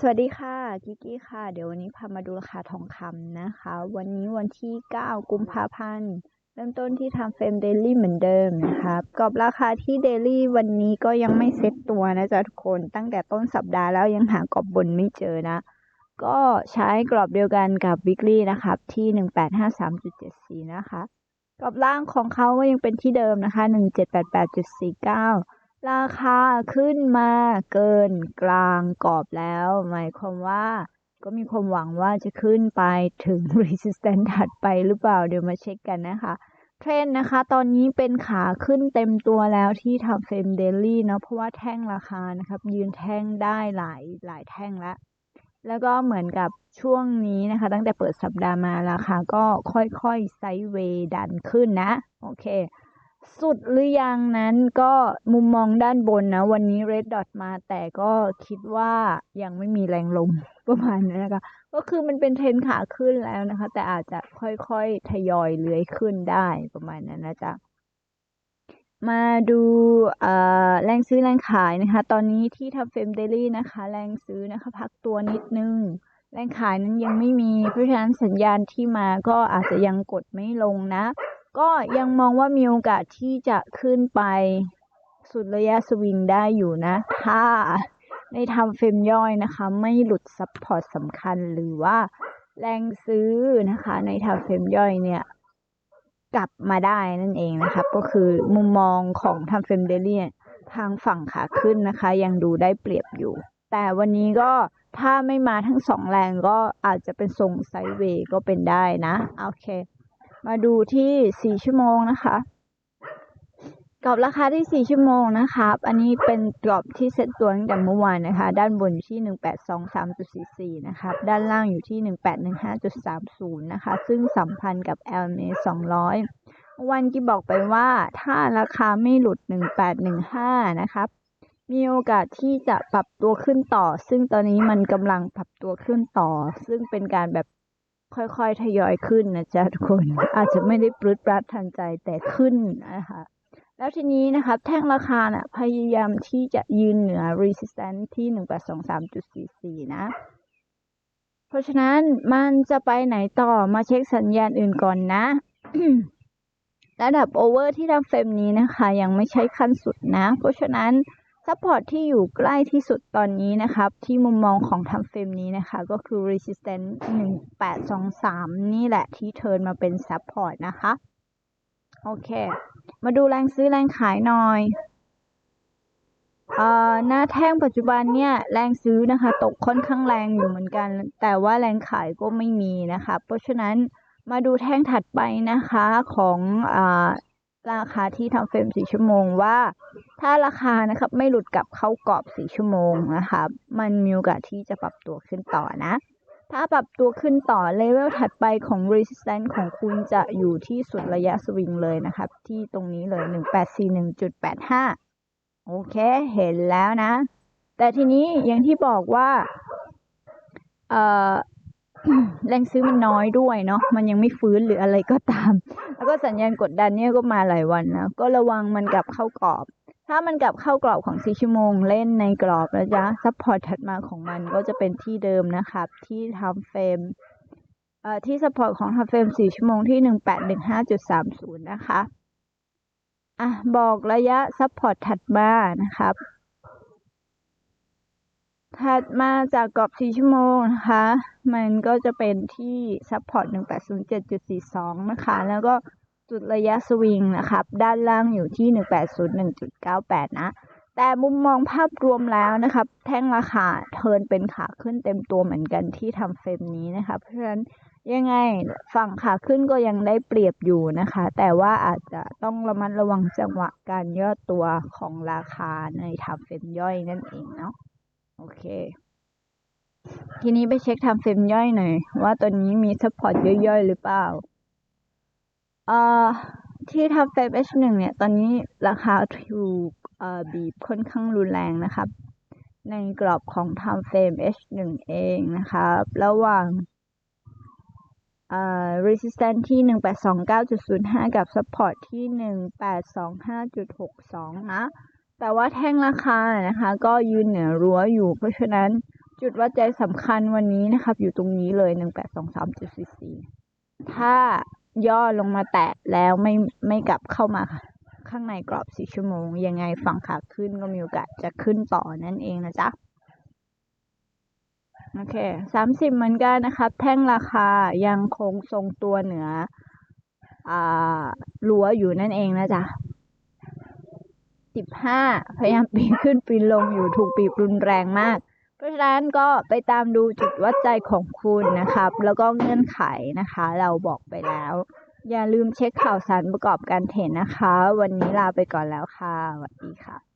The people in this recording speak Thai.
สวัสดีค่ะกิกกี้ค่ะ เดี๋ยววันนี้พามาดูราคาทองคำนะคะ วันนี้วันที่ 9 กุมภาพันธ์เริ่มต้นที่ทำเฟรมเดลี่เหมือนเดิมนะคะกรอบราคาที่เดลี่วันนี้ก็ยังไม่เซ็ตตัวนะจ๊ะทุกคนตั้งแต่ต้นสัปดาห์แล้วยังหากรอบบนไม่เจอนะ ก็ใช้กรอบเดียวกันกับวิกฤตนะครับ ที่ 1853.74 นะคะ กรอบล่างของเขาก็ยังเป็นที่เดิมนะคะ 1788.49 ราคาขึ้นมาเกินกลางกรอบแล้ว หมายความว่าก็มีความหวังว่าจะขึ้นไปถึง resistance ถัดไปหรือเปล่าเดี๋ยวมาเช็คกันนะคะ เทรนนะคะ ตอนนี้เป็นขาขึ้นเต็มตัวแล้วที่ทำเฟรมเดลี่เนาะเพราะว่าแท่งราคานะครับ ยืนแท่งได้หลายหลายแท่งแล้ว แล้วก็เหมือนกับช่วงนี้นะคะ ตั้งแต่เปิดสัปดาห์มาราคาก็ค่อยๆไซด์เวย์ดันขึ้นนะ โอเค สุดหรือยังนั้นก็มุมมองด้านบนนะ วันนี้ Red Dot มาแต่ก็คิดว่ายังไม่มีแรงลมประมาณนั้นนะคะ ก็คือมันเป็นเทรนขาขึ้นแล้วนะคะ แต่อาจจะค่อยๆ ทยอยเลื้อยขึ้นได้ประมาณนั้นนะจ๊ะมาดูแรงซื้อแรงขายนะคะ ตอนนี้ที่ทำเฟรมเดลี่นะคะ แรงซื้อนะคะ พักตัวนิดนึง แรงขายนั้นยังไม่มี เพราะฉะนั้นสัญญาณที่มาก็อาจจะยังกดไม่ลงนะ ก็ยังมองว่ามีโอกาสที่จะขึ้นไปสุดระยะสวิงได้อยู่นะ ถ้าในทำเฟรมย่อยนะคะ ไม่หลุดซับพอร์ตสำคัญหรือว่าแรงซื้อนะคะ ในทำเฟรมย่อยเนี่ย กลับมาได้นั่นเองนะครับก็คือมุมมองของทำเฟรมเดลี่ทางฝั่งขาขึ้นนะคะ ยังดูได้เปรียบอยู่ แต่วันนี้ก็ถ้าไม่มาทั้งสองแรงก็อาจจะเป็นทรงไซด์เวย์ก็เป็นได้นะ โอเค มาดูที่สี่ชั่วโมงนะคะกรอบราคาที่ 4 ชั่วโมงนะครับ อันนี้เป็นกรอบที่เซ็ตตัวตั้งแต่เมื่อวานนะคะ ด้านบนอยู่ที่ 1823.44 นะครับ ด้านล่างอยู่ที่ 1815.30 นะคะ ซึ่งสัมพันธ์กับ LMA 200 วันที่บอกไปว่าถ้าราคาไม่หลุด 1815 นะครับ มีโอกาสที่จะปรับตัวขึ้นต่อ ซึ่งตอนนี้มันกำลังปรับตัวขึ้นต่อ ซึ่งเป็นการแบบ ค่อยๆ ทยอยขึ้นนะจ๊ะทุกคน อาจจะไม่ได้ปรุดปรัดทันใจแต่ขึ้นนะคะแล้วทีนี้นะครับแท่งราคาน่ะพยายามที่จะยืนเหนือ resistance ที่ 1823.44 นะ เพราะฉะนั้นมันจะไปไหนต่อมาเช็คสัญญาณอื่นก่อนนะ ระดับโอเวอร์ที่ทำเฟรมนี้นะคะ ยังไม่ใช่ขั้นสุดนะ เพราะฉะนั้น ซัพพอร์ตที่อยู่ใกล้ที่สุดตอนนี้นะครับ ที่มุมมองของทำเฟรมนี้นะคะ ก็คือ resistance 1823 นี่แหละที่เทินมาเป็นซัพพอร์ตนะคะ โอเค มาดูแรงซื้อแรงขายหน่อยเออหน้าแท่งปัจจุบันเนี่ยแรงซื้อนะคะ ตกค่อนข้างแรงอยู่เหมือนกัน แต่ว่าแรงขายก็ไม่มีนะคะ เพราะฉะนั้นมาดูแท่งถัดไปนะคะของอ่า ราคาที่ทำเฟรมสี่ชั่วโมงว่า ถ้าราคานะครับไม่หลุดกลับเข้ากรอบสี่ชั่วโมงนะคะมันมีโอกาสที่จะปรับตัวขึ้นต่อนะ ถ้าปรับตัวขึ้นต่อเลเวลถัดไปของ resistance ของคุณจะอยู่ที่สุดระยะสวิงเลยนะครับ ที่ตรงนี้เลย 1841.85 โอเค เห็นแล้วนะ แต่ทีนี้อย่างที่บอกว่าเอ่อ แรงซื้อมันน้อยด้วยเนาะมันยังไม่ฟื้นหรืออะไรก็ตาม แล้วก็สัญญาณกดดันเนี่ยก็มาหลายวันนะก็ระวังมันกลับเข้ากรอบ ถ้ามันกลับเข้ากรอบของ4ชั่วโมง เล่นในกรอบนะจ๊ะซัพพอร์ตถัดมาของมันก็จะเป็นที่เดิมนะครับ ที่ทำเฟรมเอ่อที่ซัพพอร์ตของทำเฟรม4ชั่วโมงที่1815.30นะคะอะบอกระยะซัพพอร์ตถัดมานะครับ ถัดมาจากกรอบ4ชั่วโมงนะคะ มันก็จะเป็นที่ซัพพอร์ต1807.42 นะคะ แล้วก็จุดระยะสวิงนะครับ ด้านล่างอยู่ที่ 180.1.98 นะ แต่มุมมองภาพรวมแล้วนะครับ แท่งราคาเทินเป็นขาขึ้นเต็มตัวเหมือนกันที่ทำเฟรมนี้นะคะ เพราะฉะนั้นยังไงฝั่งขาขึ้นก็ยังได้เปรียบอยู่นะคะ แต่ว่าอาจจะต้องระมัดระวังจังหวะการย่อตัวของราคาในทำเฟรมย่อยนั่นเองเนาะ โอเค ทีนี้ไปเช็คทำเฟรมย่อยหน่อย ว่าตัวนี้มีซัพพอร์ตย่อยๆหรือเปล่าเอ่อที่ทับเฟบ H1 เนี่ย ตอนนี้ราคาถูกเอ่อบีบค่อนข้างรุนแรงนะครับ ในกรอบของทำเฟรม H1 เองนะครับ ระหว่างเอ่อ resistance ที่ 1829.05 กับ support ที่ 1825.62 นะ แต่ว่าแท่งราคานะคะ ก็ยืนเหนือรั้วอยู่ เพราะฉะนั้นจุดวัดใจสำคัญวันนี้นะครับ อยู่ตรงนี้เลยหนึ่งแปดสองสามจุดสี่สี่ถ้าย่อลงมาแตะแล้วไม่ไม่กลับเข้ามาข้างในกรอบสี่ชั่วโมง ยังไงฝั่งขาขึ้นก็มีโอกาสจะขึ้นต่อนั่นเองนะจ๊ะ โอเคสามสิบเหมือนกันนะครับ แท่งราคายังคงทรงตัวเหนืออ่ารั้วอยู่นั่นเองนะจ๊ะ สิบห้าพยายามปีนขึ้นปีนลงอยู่ถูกปีบรุนแรงมาก เพราะฉะนั้นก็ไปตามดูจุดวัดใจของคุณนะครับ แล้วก็เงื่อนไขนะคะ เราบอกไปแล้ว อย่าลืมเช็คข่าวสารประกอบการเทรดนะคะ วันนี้ลาไปก่อนแล้วค่ะสวัสดีค่ะ